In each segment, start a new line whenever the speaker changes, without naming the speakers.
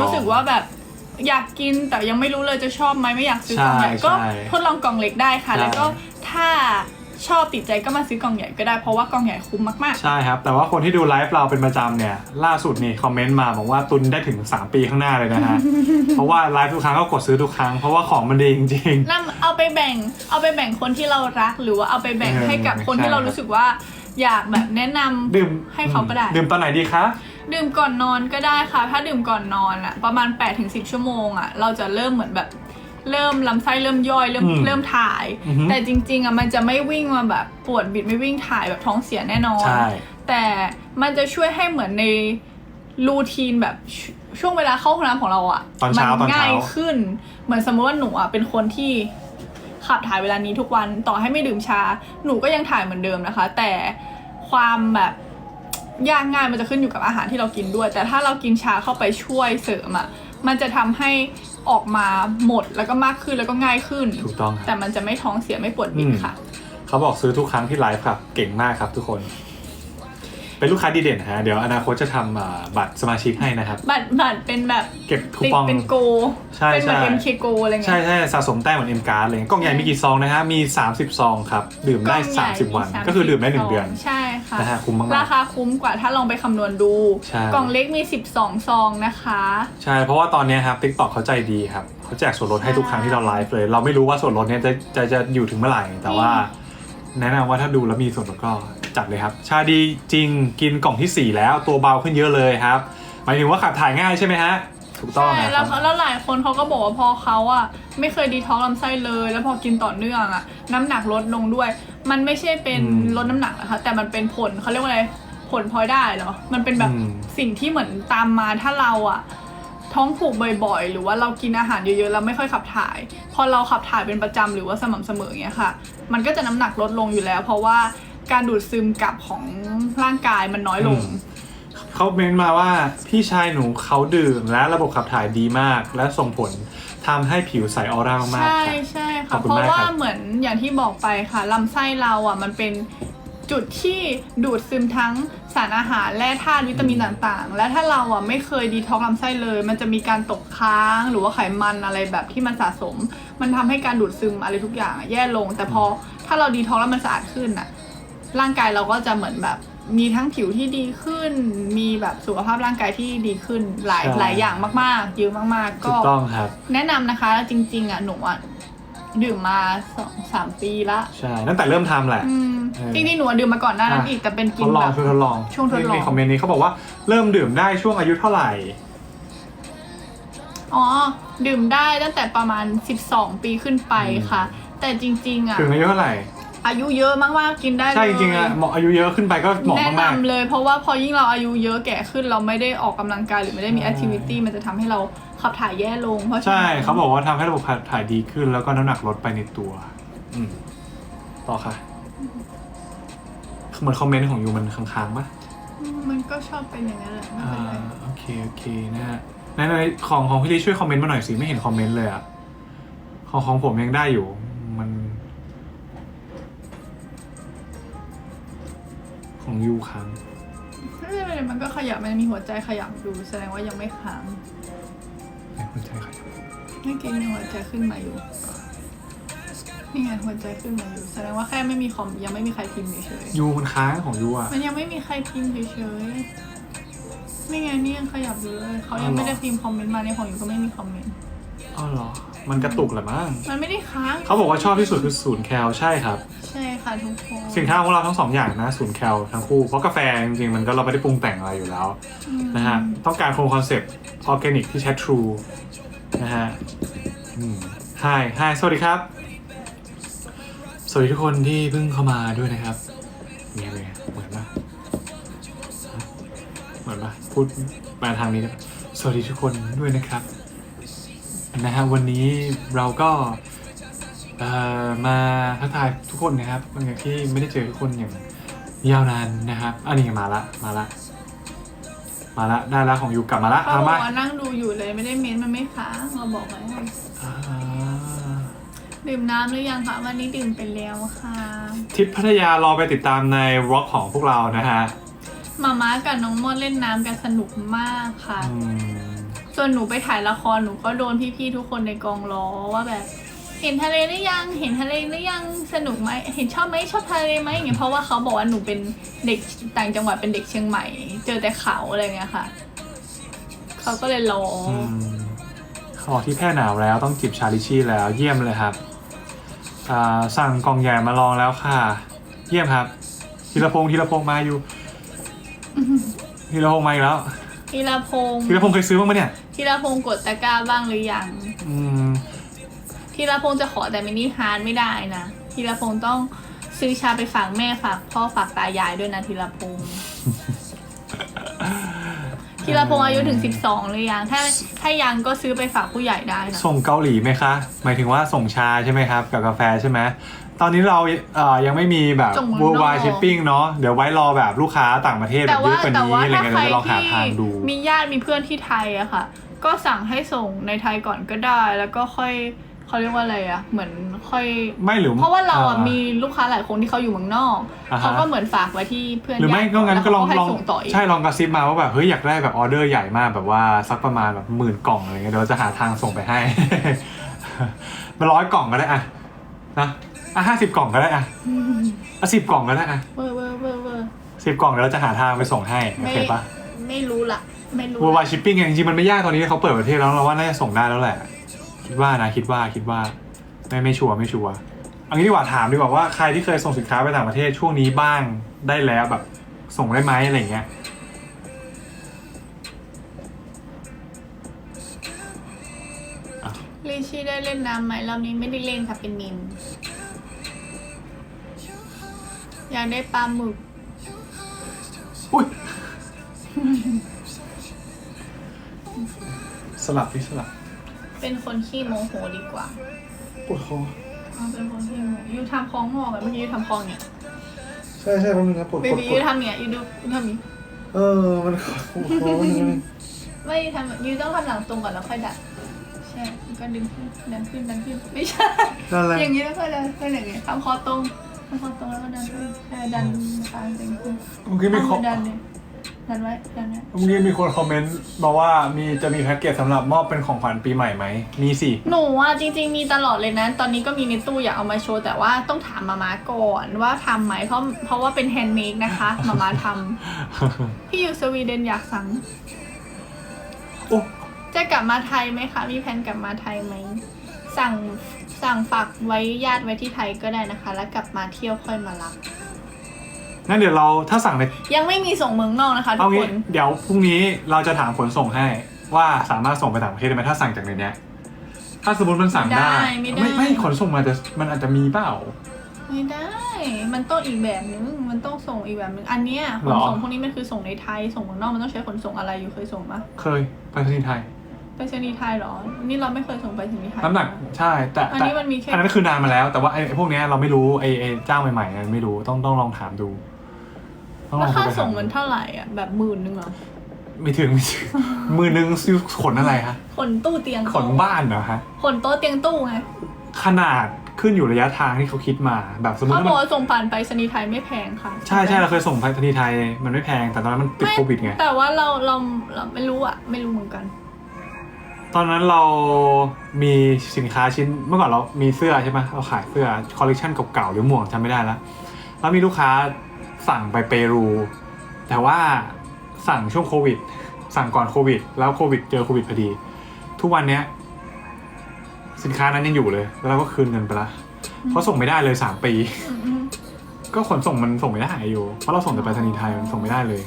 รู้สึกว่าแบบอยากกินแต่ยังไม่รู้เลยจะชอบไหมไม่อยากซื้อกล่องใหญ่
ใช่
ก็
ใช่
ทดลองกล่องเล็กได้ค่ะ
ใช่
แล้วก็ถ้าชอบติดใจก็มาซื้อกล่องใหญ่ก็ได้เพราะว่ากล่องใหญ่คุ้มมาก
ใช่ครับ แต่ว่าคนที่ดูไลฟ์เราเป็นประจำเนี่ย ล่าสุดนี่คอมเมนต์มาบอกว่าตุนได้ถึง 3 ปีข้างหน้าเลยนะฮะ เพราะว่าไลฟ์ทุกครั้งก็กดซื้อทุกครั้ง เพราะว่าของมันดีจริง
ๆนั่นเอาไปแบ่งเอาไปแบ่งคนที่เรารัก หรือว่าเอาไปแบ่ง
เออ
ให้กับคน
ใช่
ที่เรารู้สึกว่า อยากแบบแนะนำ
ๆดื่ม
ให้เขาก็ได้
ดื่มตอนไหนดีคะ
ดื่มก่อนนอนก็ได้ค่ะ ถ้าดื่มก่อนนอนอะประมาณ8ปถึงสิชั่วโมงอะเราจะเริ่มเหมือนแบบเริ่มลำไส้เริ่มย่อยเริ่ม
อืม
เริ่มถ่าย
อือฮึ
แต่จริงๆอะมันจะไม่วิ่งมาแบบปวดบิดไม่วิ่งถ่ายแบบท้องเสียแน่นอน
ใช่
แต่มันจะช่วยให้เหมือนในรูทีนแบบชช่วงเวลาเข้าห้องน้ำของเราอะ
ตอนเช้า
มั
ตอนเช้า
ง่ายขึ้น เหมือนสมมติว่าหนูอะเป็นคนที่ขับถ่ายเวลานี้ทุกวันต่อให้ไม่ดื่มชา หนูก็ยังถ่ายเหมือนเดิมนะคะ แต่ความแบบ ยากง่ายมันจะขึ้นอยู่กับอาหารที่เรากินด้วย แต่ถ้าเรากินชาเข้าไปช่วยเสริมอะมันจะทำให้ออกมาหมดแล้วก็มากขึ้นแล้วก็ง่ายขึ้น
ถูกต้องครับ
แต่มันจะไม่ท้องเสียไม่ปวดบิด
อืม
ค่ะ
เขาบอกซื้อทุกครั้งที่ไลฟ์ครับ เก่งมากครับทุกคน เป็นลูกค้าดีเด่นฮะเดี๋ยวอนาคตจะทำอ่าบัตรสมาชิกให้นะครับ
บัตรบัตรเป็นแบบ
เก็บคู
ติด
ปอง
เป็นโก
ใช่
เป็นแบบ
ใช่
MK Go อะไรเงี้ย
ใช่ใช่สะสมแต้มเหมือนเอ็มการ์ดเลยกล่องใหญ่มีกี่ซองนะฮะมี 30 ซองครับ ดื่มได้
กล่องใหญ่
30 วัน
30
ก็คือดื่มได้ 1 เดือน
ใช่ค่ะ
นะฮะคุ้มมาก
ราคาคุ้มกว่าถ้าลองไปคำนวณดู
ใช่
กล่องเล็กมี 12 ซองนะคะ
ๆใช่ เพราะว่าตอนเนี้ยครับ TikTok เขาใจดีครับเขาแจกส่วนลดให้ทุกครั้งที่เราไลฟ์เลย เราไม่รู้ว่าส่วนลดเนี้ยจะจะจะอยู่ถึงเมื่อไหร่ แต่ว่า แนะนำว่าถ้าดูแล้วมีส่วนลดก็ จัดเลยครับ ชาดีจริงกินกล่องทีสี่ 4 แล้วตัวเบาขึ้นเยอะเลยครับ หมายถึงว่าขับถ่ายง่ายใช่ไหมฮะ ถูกต้อง
ใช่
นะค
แล้
รั
ว
บ
เขาแล้วหลายคนเขาก็บอกว่าพอเขาอะไม่เคยดีท้องลำไส้เลย แล้วพอกินต่อเนื่องอะน้ำหนักลดลงด้วย มันไม่ใช่เป็น
อืม
ลดน้ำหนักนะคะแต่มันเป็นผลเขาเรียกว่าอะไรผลพลอยได้เหรอมันเป็นแบบ
อืม
สิ่งที่เหมือนตามมาถ้าเราอะท้องผูกบ่อยๆ หรือว่าเรากินอาหารเยอะๆแล้วไม่ค่อยขับถ่าย พอเราขับถ่ายเป็นประจำหรือว่าสม่ำเสมออย่างเงี้ยค่ะ มันก็จะน้ำหนักลดลงอยู่แล้ว เพราะว่า การดูดซึมกลับของร่างกายมันน้อยลง
อืมเขาเมนต์มาว่าพี่ชายหนูเขาดื่มและระบบขับถ่ายดีมาก และส่งผลทำให้ผิวใสออร่ามาก
ใช่
ๆค่ะ
ใช่
ขอ
ค่ะ
บคุณ
เพราะ
มาก
ว่า
ครับ
เหมือนอย่างที่บอกไปค่ะลำไส้เราอะมันเป็นจุดที่ดูดซึมทั้งสารอาหารและธาตุวิตามินต่างๆ และถ้าเราอะไม่เคยดีท็อกซ์ลำไส้เลย มันจะมีการตกค้างหรือว่าไขมันอะไรแบบที่มันสะสม มันทำให้การดูดซึมอะไรทุกอย่างอะแย่ลง แต่พอถ้าเราดีท็อกซ์แล้วมันสะอาดขึ้นอะ ร่างกายเราก็จะเหมือนแบบมีทั้งผิวที่ดีขึ้น มีแบบสุขภาพร่างกายที่ดีขึ้นหลาย
ใช่
หลายอย่างมากๆเยอะมากๆ
ถู
ก็
กต้องครับ
แนะนำนะคะจริง ๆอะหนูอะดื่มมาสองสามปีละ
ใช่ตั้งแต่เริ่มทำแหละ
อืม
เออ
จริงๆหนูอะดื่มมาก่อนหน้านั้น
อะ
อีกแต่เป็น
ท
กิน
ดลอ
แบ
ง
บ
ช่วยทดลอง
ช่วงทดลอง
ในคอมเมนต์นี้เขาบอกว่าเริ่มดื่มได้ช่วงอายุเท่าไหร่
อ๋อ ดื่มได้ตั้งแต่ประมาณ 12 ปีขึ้นไปค่ะ แต่จริง ๆ อะ
ถึงอายุเท่าไหร่
อายุเยอะมากๆกินได้เลย
ใช่จริงๆอะเหมาะอายุเยอะขึ้นไปก็เหมาะ
แนะ
มาก
นำเลยเพราะว่าพอยิ่งเราอายุเยอะแก่ขึ้นเราไม่ได้ออกกำลังกายหรือไม่ได้มี
ใช่
แอคทิวิตี้มันจะทำให้เราขับถ่ายแย่ลง เพราะ
ๆ
ฉะ
ใช่
นั้น
เขาบอกว่าทำให้ระบบขับถ่ายดีขึ้น แล้วก็น้ำหนักลดไปในตัว อืมต่อค่ะเหมือนคอมเมนต์ของยูมันค้างๆปะ
อืมมันก็ชอบเป็นอย่างนั้นแหละไม่
อ่า
เป็นไร
โอเค โอเคนะฮะในในของของพี่ลิช่วยคอมเมนต์มาหน่อยสิ ไม่เห็นคอมเมนต์เลยอะของของผมยังได้อยู่ มัน ของยูค้าง
ไม่เป็นไรมันก็ขยับมันมีหัวใจขยับอยู่แสดงว่ายังไม่ค้าง
ในหัวใจขยับ
เมื่อกี้มีหัวใจขึ้นมาอยู่นี่ไงหัวใจขึ้นมาอยู่ แสดงว่าแค่ไม่มีคอมยังไม่มีใครพิมพ์เฉย
ยูมันค้างของยูอะ
ๆมันยังไม่มีใครพิมพ์เฉยๆนี่ไงนี่ยังขยับอยู่เลยเขายังไม่ได้พิมพ์คอมเมนต์มาในของอยู่ก็ไม่มีคอมเมนต์
อ๋อเหรอ มันกระตุกแหละมั้ง
มันไม่ได้ค้าง
เขาบอกว่าชอบที่สุดคือศูนย์แคลใช่ครับ
ใช่ค่ะทุกคน
สินค้าของเราทั้งสองอย่างนะศูนย์แคลทั้งคู่เพราะกาแฟจริงๆมันก็เราไม่ได้ปรุงแต่งอะไรอยู่แล้ว
อืม
นะฮะต้องการคงคอนเซปต์ออร์แกนิกที่ใช้ทรูนะฮะฮายฮายสวัสดีครับ สวัสดีทุกคนที่เพิ่งเข้ามาด้วยนะครับเนี่ยเลยเหมือนปะเหมือนปะพูดมาทางนี้นะสวัสดีทุกคนด้วยนะครับ นะฮะวันนี้เราก็เอ่อมาทักทายทุกคนนะครับหลังจากที่ไม่ได้เจอทุกคนอย่างยาวนานนะครับอันนี้มาละมาละ มาละได้ละของอยู่กลับมาละ
เขา
เอา
บอ
มาก
ว่านั่งดูอยู่เลยไม่ได้เม้นต์มันไม่ค้างเราบอกไว้
อ่า
ดื่มน้ำหรือยังคะวันนี้ดื่มไปแล้วค่ะ
ทริปพัทยารอไปติดตามในวอล์กของพวกเรานะฮะ
มาม่ากับน้องมดเล่นน้ำกันสนุกมากค่ะ
อืม
ส่วนหนูไปถ่ายละครหนูก็โดนพี่ๆทุกคนในกองล้อว่าแบบ เห็นทะเลหรือยังเห็นทะเลหรือยังสนุกไหมเห็นชอบไหมชอบทะเลไหมอย่างเงี้ยเพราะว่าเขาบอกว่าหนูเป็นเด็กต่างจังหวัดเป็นเด็กเชียงใหม่ เจอแต่เขาอะไรเงี้ยค่ะเขาก็เลยล้ออ
อืมเขาบอกที่แพร่หนาวแล้วต้องจิบชาลิชี่แล้วเยี่ยมเลยครับอ่าสั่งกล่องใหญ่มาลองแล้วค่ะ เยี่ยมครับธีรพงศ์ธีรพงศ์มาอยู่ธีรพงศ์มาอีกแล้ว
ธีรพงศ์
ธีรพงศ์เคยซื้อบ้างไหมเนี่ย
ธีรพงศ์กดตะกร้าบ้างหรือยัง
อืม
ธีรพงศ์จะขอแต่มินิฮาร์ดไม่ได้นะธีรพงศ์ต้องซื้อชาไปฝากแม่ฝากพ่อฝากตายายด้วยนะธีรพงศ์ธีรพงศ์อายุถึง 12 หรือยัง ถ้าถ้ายังก็ซื้อไปฝากผู้ใหญ่ได้นะ
ส่งเกาหลีไหมคะ หมายถึงว่าส่งชาใช่ไหมครับ กับกาแฟใช่ไหม ตอนนี้เราเอ่อยังไม่มีแบบ
ส่งเมืองนอก
worldwide shipping เนาะเดี๋ยวไว้รอแบบลูกค้าต่างประเทศแบ
แต่
บเย
ว่า
อะกว่า
แต่
นี้
ว่า
อะไร
ถ้า
เงี้ย
ใคร
เดี๋ยวจะลองหา
ที่
ทางดู
มีญาติมีเพื่อนที่ไทยอะค่ะ ก็สั่งให้ส่งในไทยก่อนก็ได้ แล้วก็ค่อยเขาเรียกว่าอะไรอะเหมือนค่อย
ไม่หรือ
เพราะว่าเราอะ
อ่
มีลูกค้าหลายคนที่เขาอยู่เมืองนอก
อ่าฮะ
เขาก็เหมือนฝากไว้ที่เพื่อน
หรือไม่
ญาติ
ก็งั้นก็ลอง
แวเขาให้
ลอง
ส่งต่ออีก
ใช่ลองกระซิบมาว่าแบบเฮ้ยอยากได้แบบออเดอร์ใหญ่มากแบบว่าสักประมาณแบบหมื่นกล่องอะไรเงี้ยเดี๋ยวเราจะหาทางส่งไปให้ มาร้อยกล่องก็ได้อะนะ อะห้าสิบกล่องก็ได้อะ
อืม
อะสิบกล่องก็ได้อะ
เวอร์เวอร์เวอร์เวอร์
สิบกล่องเดี๋ยวเราจะหาทางไปส่งให้โอ
ไม่
เคปะ
ไม่รู้ละไม่รู้
w o r l d w
ละ
i d e shipping จริงๆมันไม่ยากตอนนี้เขาเปิดประเทศแล้วเราว่าน่าจะส่งได้แล้วแหละ คิดว่านะคิดว่าคิดว่าไม่ไม่ชัวร์ไม่ชัวร์เอันนี้ดีกว่าถามดีกว่าว่าใครที่เคยส่งสินค้าไปต่างประเทศช่วงนี้บ้างได้แล้วแบบส่งได้ไหมอะไรอย่างเงี้ย
ลิชี่ได้เล่นน้ำไหมรอบนี้ไม่ได้เล่นค่ะเป็นมิน อยากได้ปลาหมึก
อุ้ย สลับที่สลับ
เป็นคนขี้โมโหดีกว่า
ปวดคอ
เอาเป็นคนขี้โมโหยูทำคล้องงอกอะเมื่อกี้ยูทำคล้องเนี่ย
ใช่ใช่แป๊บนึงครับปวด
เบบี้ยูทำเนี่ยยูดูยูทำนี้
เออมันปวดคอมัน
ไม่ทำยูต้องทำหลังตรงก่อนแล้วค่อยดัดใช่แล้วก็ดึงขึ้นดันขึ้นดันขึ้นไม่ใช่
นั่นแหละ
อย่างนี้แล้วก็ดันขึ้นอย่างนี้ทำคอตรง ทำคอตรงแล้วก็ดันขึ้นใช่ดันตามตึงขึ้น
เมื่อกี้มีคอ
เอาดันเลยดันไว้ดันไว้
เมื่อกี้มีคนคอมเมนต์มาว่ามีจะมีแพ็กเกจสำหรับมอบเป็นของขวัญปีใหม่ไหมมีสิ
หนูอะจริง ๆมีตลอดเลยนะ ตอนนี้ก็มีในตู้อยากเอามาโชว์ แต่ว่าต้องถามมาม่าก่อนว่าทำไหมเพราะเพราะว่าเป็นแฮนด์เมดนะคะมาม่าทำพี่อยู่สวีเดนอยากสั่ง
โอ้
จะกลับมาไทยไหมคะ มีแผนกลับมาไทยไหม สั่ง สั่งฝากไว้ญาติไว้ที่ไทยก็ได้นะคะ แล้วกลับมาเที่ยวค่อยมารับ
งั้นเดี๋ยวเราถ้าสั่งใน
ยังไม่มีส่งเมืองนอกนะคะทุ
เอา
กค
งี้
น
เดี๋ยวพรุ่งนี้เราจะถามขนส่งให้ ว่าสามารถส่งไปต่างประเทศได้ไหมถ้าสั่งจากในเนี้ย ถ้าสมมติมันสั่งได้
ได้ไม่ได้
ไม่ไม่ขนส่งมาจะมันอาจจะมีเปล่า
ไม่ได้ มันต้องอีกแบบนึง มันต้องส่งอีกแบบนึง อันเนี้ยข
หร
น
อ
ส่งพวกนี้มันคือส่งในไทย ส่งเมืองนอกมันต้องใช้ขนส่งอะไรอยู่เคยส่งปะ
เคยไปรษณีย์ไทย
ไปรษณีย์ไทยเหรอ นี่เราไม่เคยส่งไปรษณีย์ไทย
น้ำหนักใช่แต่
อัน
แต่
นี้มันมีแค่
อันนั้นคือนานมาแล้ว แต่ว่าไอ้ไอ้พวกเนี้ยเราไม่รู้ไอ้ไอ้เจ้าใหม่ๆเนี่ยไม่รู้ต้องต้องลองถามดูต้องล
รา
องโท
คาร
ไปถ
ส่งมันเท่าไหร่อะแบบหมื่นนึงเหรอ
ไม่ถึงไม่ถึงมือนึงซื้อขนอะไรฮะ
ขนตู้เตียง
ขนบ้านเหรอฮะ
ขนโต๊ะเตียงตู้ไง
ขนาดขึ้นอยู่ระยะทางที่เขาคิดมาแบบสมมติ
เขา
ว่า
บ
มั
อก
น
ว่าส่งผ่านไปรษณีย์ไทยไม่แพงค่ะ
ใช่ใช่เราเคยส่งไปรษณีย์ไทยมันไม่แพงแต่ตอนนั้นมันติด
ไม่
โควิดไง
แต่ว่าเราเราเราไม่รู้อะ ไม่รู้เหมือนกัน
ตอนนั้นเรามีสินค้าชิ้นเมื่อก่อนเรามีเสื้อใช่ไหมเราขายเสื้อคอลเลกชันเก่าๆหรือหมวกจำไม่ได้แล้วแล้วมีลูกค้าสั่งไปเปรู แต่ว่าสั่งช่วงโควิด สั่งก่อนโควิด แล้วโควิดเจอโควิดพอดี ทุกวันเนี้ยสินค้านั้นยังอยู่เลย แล้วเราก็คืนเงินไปละเพราะส่งไม่ได้เลยสามปี ก็ขนส่งมันส่งไม่ได้อยู่เพราะเราส่งแต่ไปรษณีย์ไทยมันส่งไม่ได้เลย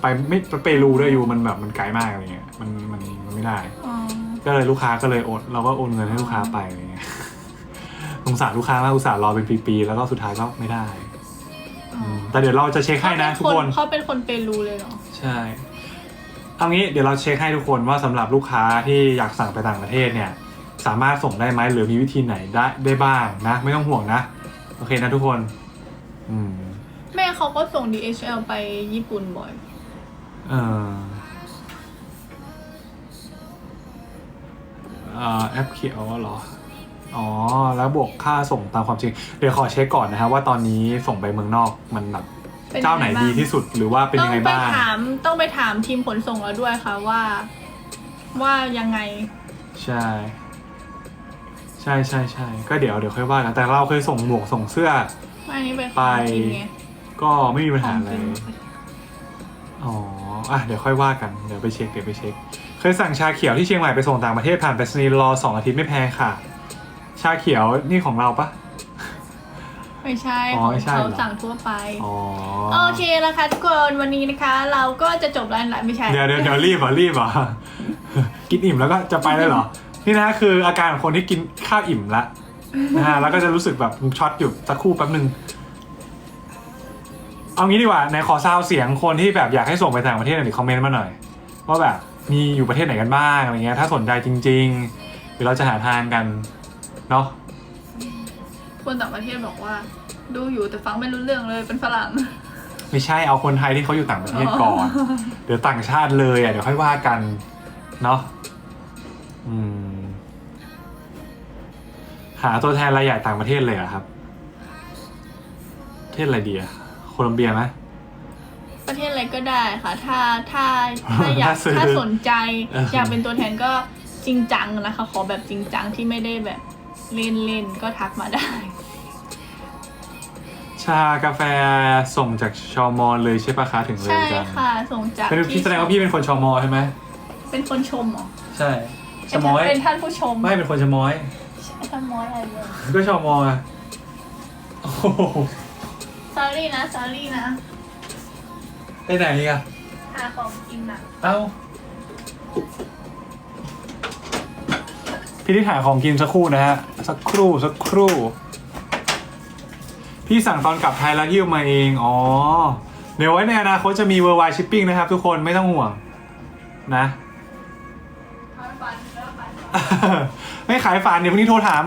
ไปไม่ไปเปรูด้วยอยู่มันแบบมันไกลมากอะไรเงี้ยมันมันมันไม่ได้
อ๋อ
ก็เลยลูกค้าก็เลยโอนเราก็โอนเงินให้ลูกค้าไปอะไรเงี้ยสงสารลูกค้ามากอุตส่าห์รอเป็นปีๆแล้วก็สุดท้ายก็ไม่ได้
อ๋อ
อืมแต่เดี๋ยวเราจะเช็คให้นะทุกคน
เขาเป็นคนเปรูเลยเหรอ
ใช่เอางี้เดี๋ยวเราเช็คให้ทุกคนว่าสำหรับลูกค้าที่อยากสั่งไปต่างประเทศเนี่ย สามารถส่งได้ไหมหรือมีวิธีไหนได้ได้บ้างนะ ไม่ต้องห่วงนะ โอเคนะทุกคน อืม
แม่เขาก็ส่ง DHL ไปญี่ปุ่นบ่อย
เอ่อ อ่อแอปเขียวเหรอ อ๋อ แล้วบวกค่าส่งตามความจริง เดี๋ยวขอเช็คก่อนนะฮะว่าตอนนี้ส่งไปเมืองนอกมันแบบ
เป็น
เจ้าไหน
ยังไงบ้าง
ดีที่สุดหรือว่าเป็น
ต้อ
ยังงไง
ไป
บ้าง
ถามต้องไปถามทีมขนส่งแล้วด้วยค่ะว่า ว่ายังไง
ใช่ ใช่ใช่ใช่ก็เดี๋ยวเดี๋ยวค่อยว่ากันแต่เราเคยส่งหมวกส่งเสื้อ
ไม่อันนี้เป็น
ไป
ของกินไง
ก็ไม่มีปัญ
ขอ
หางอะไร
กิน
อ๋อ อะ เดี๋ยวค่อยว่ากัน เดี๋ยวไปเช็ค เดี๋ยวไปเช็คเค ยสั่งชาเขียวที่เชียงใหม่ไปส่งต่างประเทศผ่านไปรษณีย์รอสองอาทิตย์ไม่แพงค่ะ ชาเขียวนี่ของเราปะ
ไม่ใช่
อ๋
ข
อ
อง
ไม่ใช่
เขา
เหรอ
สั่งทั่วไป
อ๋อ
โอเคแล้วค่ะทุกคนวันนี้นะคะ เราก็จะจบแล้วนะไม่ใช่
เดี๋ยวเดี๋ยวเดี๋ยวรีบเหรอรีบเหรอ กินอิ่มแล้วก็จะไปเลยเหรอ นี่นะคืออาการของคนที่กินข้าวอิ่มละนะฮะแล้วก็จะรู้สึกแบบช็อตอยู่สักครู่แป๊บหนึ่งเอางี้ดีกว่าไหนขอซาวเสียงคนที่แบบอยากให้ส่งไปต่างประเทศหน่อยคอมเมนต์มาหน่อยว่าแบบ มีอยู่ประเทศไหนกันบ้างอะไรเงี้ยถ้าสนใจจริงๆเดี๋ยวเราจะหาทางกันเนาะ
คนต่างประเทศบอกว่า ดูอยู่แต่ฟังไม่รู้เรื่องเลยเป็นฝรั่ง
ไม่ใช่เอาคนไทยที่เขาอยู่ต่างประเทศก่อน เดี๋ยวต่างชาติเลยอะเดี๋ยวค่อยว่ากันเนาะอืม หาตัวแทนรายใหญ่ต่างประเทศเลยเหรอะครับ ประเทศอะไรดีอะโคลัมเบียไหม
ประเทศอะไรก็ได้ค่ะ ถ้าถ้าถ้าอยาก
ถ้าซื้อ
ถ้าสนใจ
เอออ
อยากเป็นตัวแทนก็จริงจังนะคะ ขอแบบจริงจังที่ไม่ได้แบบเล่นเล่นๆก็ทักมาได้
ชากาแฟส่งจากชอมอเลยใช่ปะคะถึงเร็ว
ใช่
จัง
ค่ะส่งจาก
เป็นพี่แสดงว่าพี่เป็นคนชอมอใช่ไหม
เป็นคนชมเหรอ
ใช่ชะมอย
เป็นท่านผู้ชม
ไม่เป็นคนชะมอย
ท่านมอยอะไรเลย
ก็ชอมออะโอ้โห
s อรี่นะ s อรี่นะ
ไปไหนอะ
หาของกินอะ
เอ้า พี่ที่หาของกินสักครู่นะฮะ สักครู่สักครู่ พี่สั่งตอนกลับไทยแล้วยิ้วมาเอง อ๋อ เดี๋ยวไว้ในอนาคตจะมี worldwide shipping นะครับทุกคนไม่ต้องห่วง นะไม่ขายฝานเดี๋ยวพรุ่งนี้โทรถาม